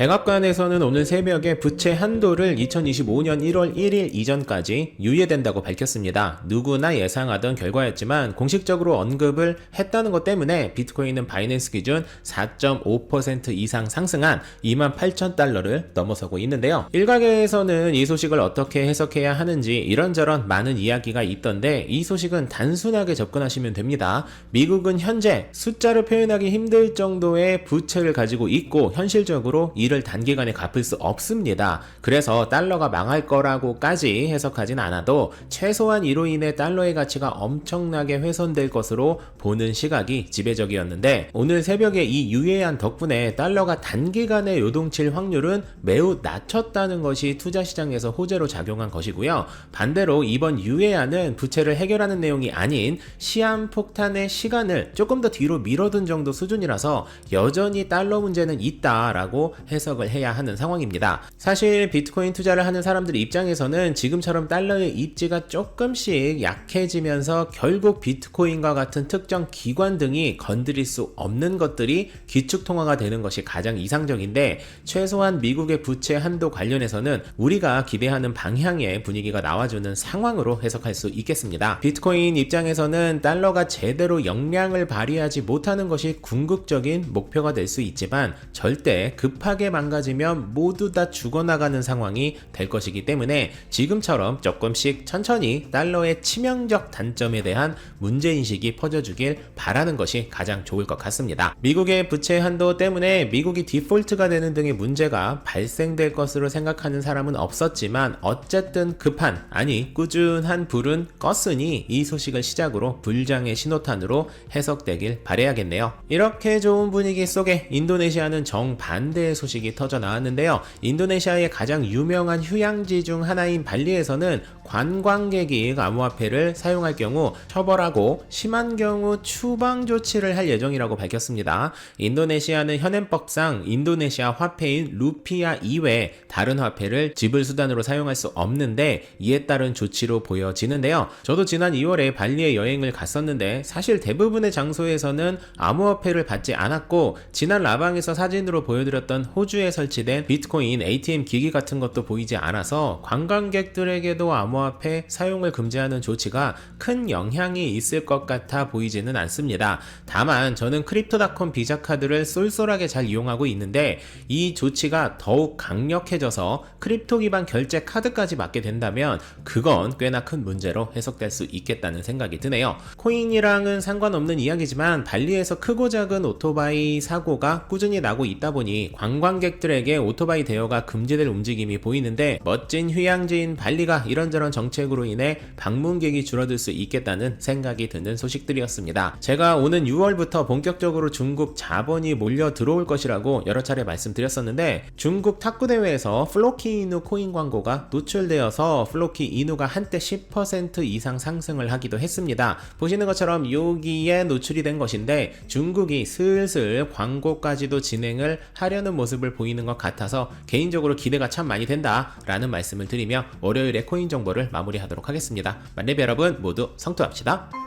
백악관에서는 오늘 새벽에 부채 한도를 2025년 1월 1일 이전까지 유예된다고 밝혔습니다. 누구나 예상하던 결과였지만 공식적으로 언급을 했다는 것 때문에 비트코인은 바이낸스 기준 4.5% 이상 상승한 28,000달러를 넘어서고 있는데요. 일각에서는 이 소식을 어떻게 해석해야 하는지 이런저런 많은 이야기가 있던데 이 소식은 단순하게 접근하시면 됩니다. 미국은 현재 숫자를 표현하기 힘들 정도의 부채를 가지고 있고 현실적으로 이를 단기간에 갚을 수 없습니다. 그래서 달러가 망할 거라고까지 해석하진 않아도 최소한 이로 인해 달러의 가치가 엄청나게 훼손될 것으로 보는 시각이 지배적이었는데 오늘 새벽에 이 유예안 덕분에 달러가 단기간에 요동칠 확률은 매우 낮췄다는 것이 투자 시장에서 호재로 작용한 것이고요. 반대로 이번 유예안은 부채를 해결하는 내용이 아닌 시한 폭탄의 시간을 조금 더 뒤로 미뤄둔 정도 수준이라서 여전히 달러 문제는 있다라고 해 석을 해야 하는 상황입니다. 사실 비트코인 투자를 하는 사람들 입장에서는 지금처럼 달러의 입지가 조금씩 약해지면서 결국 비트코인과 같은 특정 기관 등이 건드릴 수 없는 것들이 기축통화가 되는 것이 가장 이상적인데 최소한 미국의 부채 한도 관련해서는 우리가 기대하는 방향의 분위기가 나와주는 상황으로 해석할 수 있겠습니다. 비트코인 입장에서는 달러가 제대로 역량을 발휘하지 못하는 것이 궁극적인 목표가 될 수 있지만 절대 급하게 망가지면 모두 다 죽어나가는 상황이 될 것이기 때문에 지금처럼 조금씩 천천히 달러의 치명적 단점에 대한 문제인식이 퍼져주길 바라는 것이 가장 좋을 것 같습니다. 미국의 부채 한도 때문에 미국이 디폴트가 되는 등의 문제가 발생될 것으로 생각하는 사람은 없었지만 어쨌든 급한 아니 꾸준한 불은 껐으니 이 소식을 시작으로 불장의 신호탄으로 해석되길 바래야겠네요. 이렇게 좋은 분위기 속에 인도네시아는 정반대의 소식 이 터져 나왔는데요. 인도네시아의 가장 유명한 휴양지 중 하나인 발리에서는 관광객이 암호화폐를 사용할 경우 처벌하고 심한 경우 추방 조치를 할 예정이라고 밝혔습니다. 인도네시아는 현행법상 인도네시아 화폐인 루피아 이외 다른 화폐를 지불 수단으로 사용할 수 없는데 이에 따른 조치로 보여지는데요. 저도 지난 2월에 발리에 여행을 갔었는데 사실 대부분의 장소에서는 암호화폐를 받지 않았고 지난 라방에서 사진으로 보여드렸던 호 주에 설치된 비트코인 ATM 기기 같은 것도 보이지 않아서 관광객들에게도 암호화폐 사용을 금지하는 조치가 큰 영향이 있을 것 같아 보이지는 않습니다. 다만 저는 크립토닷컴 비자 카드를 쏠쏠하게 잘 이용하고 있는데 이 조치가 더욱 강력해져서 크립토 기반 결제 카드까지 맞게 된다면 그건 꽤나 큰 문제로 해석될 수 있겠다는 생각이 드네요. 코인이랑은 상관없는 이야기지만 발리에서 크고 작은 오토바이 사고가 꾸준히 나고 있다 보니 관광 객들에게 오토바이 대여가 금지될 움직임이 보이는데 멋진 휴양지인 발리가 이런저런 정책으로 인해 방문객이 줄어들 수 있겠다는 생각이 드는 소식들이었습니다. 제가 오는 6월부터 본격적으로 중국 자본이 몰려 들어올 것이라고 여러 차례 말씀드렸었는데 중국 탁구 대회에서 플로키 이누 코인 광고가 노출되어서 플로키 이누가 한때 10% 이상 상승을 하기도 했습니다. 보시는 것처럼 여기에 노출이 된 것인데 중국이 슬슬 광고까지도 진행을 하려는 모습 을 보이는 것 같아서 개인적으로 기대가 참 많이 된다라는 말씀을 드리며 월요일에 코인 정보를 마무리하도록 하겠습니다. 만렙 여러분 모두 성투합시다.